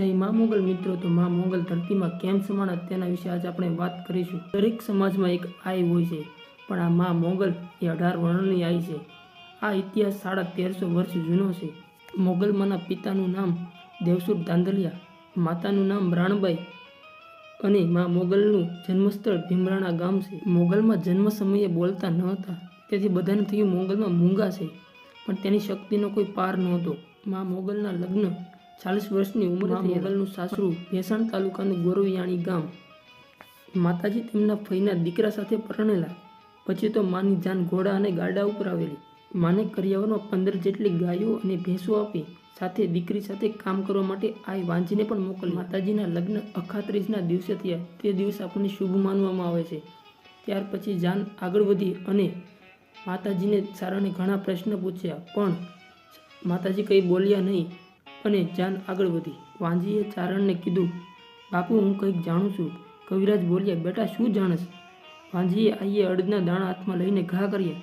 જય મા મોગલ મિત્રો, તો મા મોગલ ધરતીમાં કેમ સમાણા તેના વિશે આજે આપણે વાત કરીશું. દરેક સમાજમાં એક આઈ હોય છે, પણ આ મા મોગલ એ અઢાર વર્ણની આઈ છે. આ ઇતિહાસ સાડા તેરસો વર્ષ જૂનો છે. મોગલમાંના પિતાનું નામ દેવસુર ધાંધલિયા માતાનું નામ રાણબાઈ અને મા મોગલનું જન્મસ્થળ ભીમરાણા ગામ છે. મોગલમાં જન્મ સમયે બોલતા ન હતા, તેથી બધાને થયું મોગલમાં મૂંગા છે, પણ તેની શક્તિનો કોઈ પાર નહોતો. મા મોગલના લગ્ન ચાલીસ વર્ષની ઉંમરે મોગલનું સાસરું ભેસાણ તાલુકાનું ગોરવિયાણી ગામ. માતાજી તેમના ફઈના દીકરા સાથે પરણેલા. પછી તો માની જાન ઘોડા અને ગાડા ઉપર આવેલી. માને કરિયાવરમાં પંદર જેટલી ગાયો અને ભેંસો આપી સાથે દીકરી સાથે કામ કરવા માટે આ વાંચીને પણ મોકલી. માતાજીના લગ્ન અખાત્રીસના દિવસે થયા. તે દિવસ આપણને શુભ માનવામાં આવે છે. ત્યાર પછી જાન આગળ વધી અને માતાજીને સારાને ઘણા પ્રશ્ન પૂછ્યા. પણ માતાજી કંઈ બોલ્યા નહીં. અને જાન આગળ વધી. વાંજીએ ચારણને કીધું, બાપુ, હું કંઈક જાણું છું. કવિરાજ બોલ્યા, બેટા, શું જાણસ? વાંજીએ આઈએ અડદના દાણા હાથમાં લઈને ઘા કર્યા.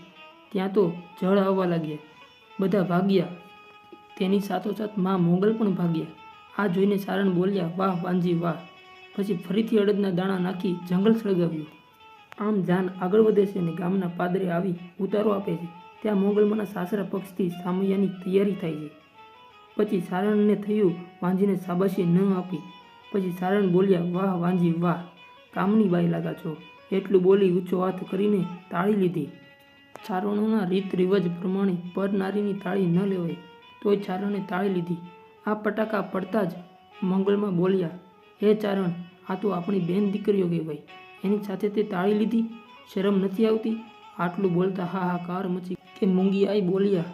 ત્યાં તો જળ આવવા લાગ્યા. બધા ભાગ્યા. તેની સાથોસાથ મા મોગલ પણ ભાગ્યા. આ જોઈને સારણ બોલ્યા, વાહ વાંજી વાહ. પછી ફરીથી અડદના દાણા નાખી જંગલ સળગાવ્યું. આમ જાન આગળ વધે છે અને ગામના પાદરે આવી ઉતારો આપે છે. ત્યાં મોગલમાંના સાસરા પક્ષથી સામૈયાની તૈયારી થાય છે. પછી સારણને થયું વાંજીને સાબાશી ન આપી. પછી સારણ બોલ્યા, વાહ વાંજી, વાહ, કામની બાઈ લાગા છો. એટલું બોલી ઊંચો હાથ કરીને તાળી લીધી. ચારણોના રીત રિવાજ પ્રમાણે પરનારીની તાળી ન લેવાય, તોય ચારણે તાળી લીધી. આ પટાકા પડતા જ મંગળમાં બોલ્યા, હે ચારણ આ તો આપણી બેન દીકરીઓ કહેવાય. એની સાથે તે તાળી લીધી, શરમ નથી આવતી? આટલું બોલતા હાહાકાર મચી કે મૂંગી આઈ બોલ્યા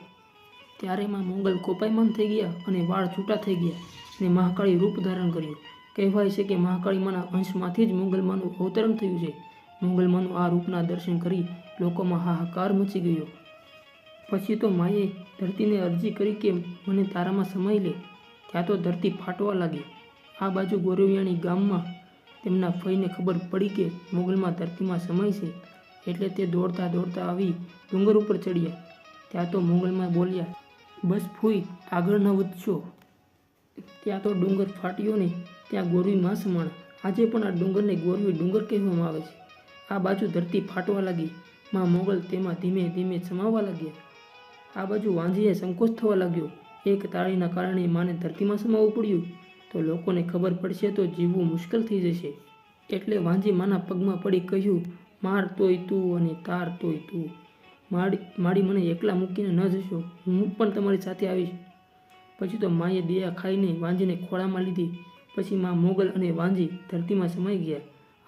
ત્યારે માં મોગલ કોપાયમાન થઈ ગયા અને વાળ છૂટા થઈ ગયા અને મહાકાળી રૂપ ધારણ કર્યું. કહેવાય છે કે મહાકાળીમાના અંશમાંથી જ મોગલમાનું અવતરણ થયું છે. મોગલમાનું આ રૂપના દર્શન કરી લોકોમાં હાહાકાર મચી ગયો. પછી તો માએ ધરતીને અરજી કરી કે મને તારામાં સમાઈ લે, ત્યાં તો ધરતી ફાટવા લાગી. આ બાજુ ગોરવિયાણી ગામમાં તેમના ફઈને ખબર પડી કે મોગલમાં ધરતીમાં સમાય છે, એટલે તે દોડતા દોડતા આવી ડુંગર ઉપર ચડ્યા. ત્યાં તો મોગલમાં બોલ્યા બસ ફૂઈ, આગળ ન વધશો. ત્યાં તો ડુંગર ફાટ્યો ને ત્યાં ગોરવી માં સમાણા આજે પણ આ ડુંગરને ગોરવી ડુંગર કહેવામાં આવે છે. આ બાજુ ધરતી ફાટવા લાગી. માં મોગલ તેમાં ધીમે ધીમે સમાવા લાગ્યા. આ બાજુ વાંજીએ સંકોચ થવા લાગ્યો. એક તાળીના કારણે માને ધરતીમાં સમાવવું પડ્યું. તો લોકોને ખબર પડશે તો જીવવું મુશ્કેલ થઈ જશે. એટલે વાંજી માના પગમાં પડી કહ્યું, માર તોય તું અને તાર તોય તું. માડી માડી મને એકલા મૂકીને ન જશો. હું પણ તમારી સાથે આવીશ. પછી તો માએ દયા ખાઈને વાંજીને ખોળામાં લીધી. પછી માં મોગલ અને વાંજી ધરતીમાં સમાઈ ગયા.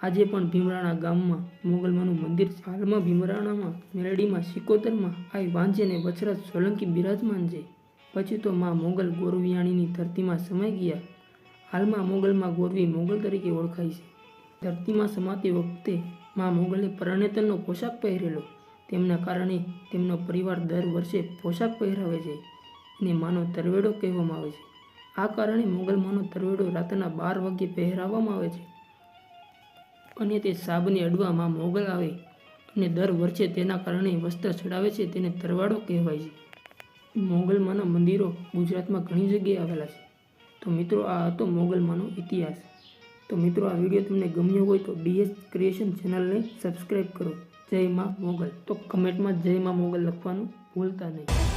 આજે પણ ભીમરાણા ગામમાં, મોગલમાનું મંદિર છે હાલમાં ભીમરાણામાં મેલડીમાં સિકોતરમાં આ વાંજી અને વચરાજ સોલંકી બિરાજમાન છે. પછી તો માં મોગલ ગોરવિયાણીની ધરતીમાં સમાઈ ગયા. હાલમાં મોગલમાં ગોરવી મોગલ તરીકે ઓળખાય છે. ધરતીમાં સમાતી વખતે માં મોગલે પરણેતરનો પોશાક પહેરેલો. તેમના કારણે તેમનો પરિવાર દર વર્ષે પોશાક પહેરાવે છે અને માનો તરવેડો કહેવામાં આવે છે. આ કારણે મોગલમાંનો તરવેડો રાતના બાર વાગ્યે પહેરાવવામાં આવે છે. અને તે સાબને અડવામાં મોગલ આવે અને દર વર્ષે તેના કારણે વસ્ત્ર ચડાવે છે તેને તરવાડો કહેવાય છે. મોગલમાંના મંદિરો ગુજરાતમાં ઘણી જગ્યાએ આવેલા છે. તો મિત્રો, આ હતો મોગલમાંનો ઇતિહાસ. તો મિત્રો, આ વીડિયો તમને ગમ્યો હોય તો ડીએસ ક્રિએશન ચેનલને સબસ્ક્રાઈબ કરો. જય માં મોગલ. તો કમેન્ટમાં જય માં મોગલ લખવાનું ભૂલતા નહીં.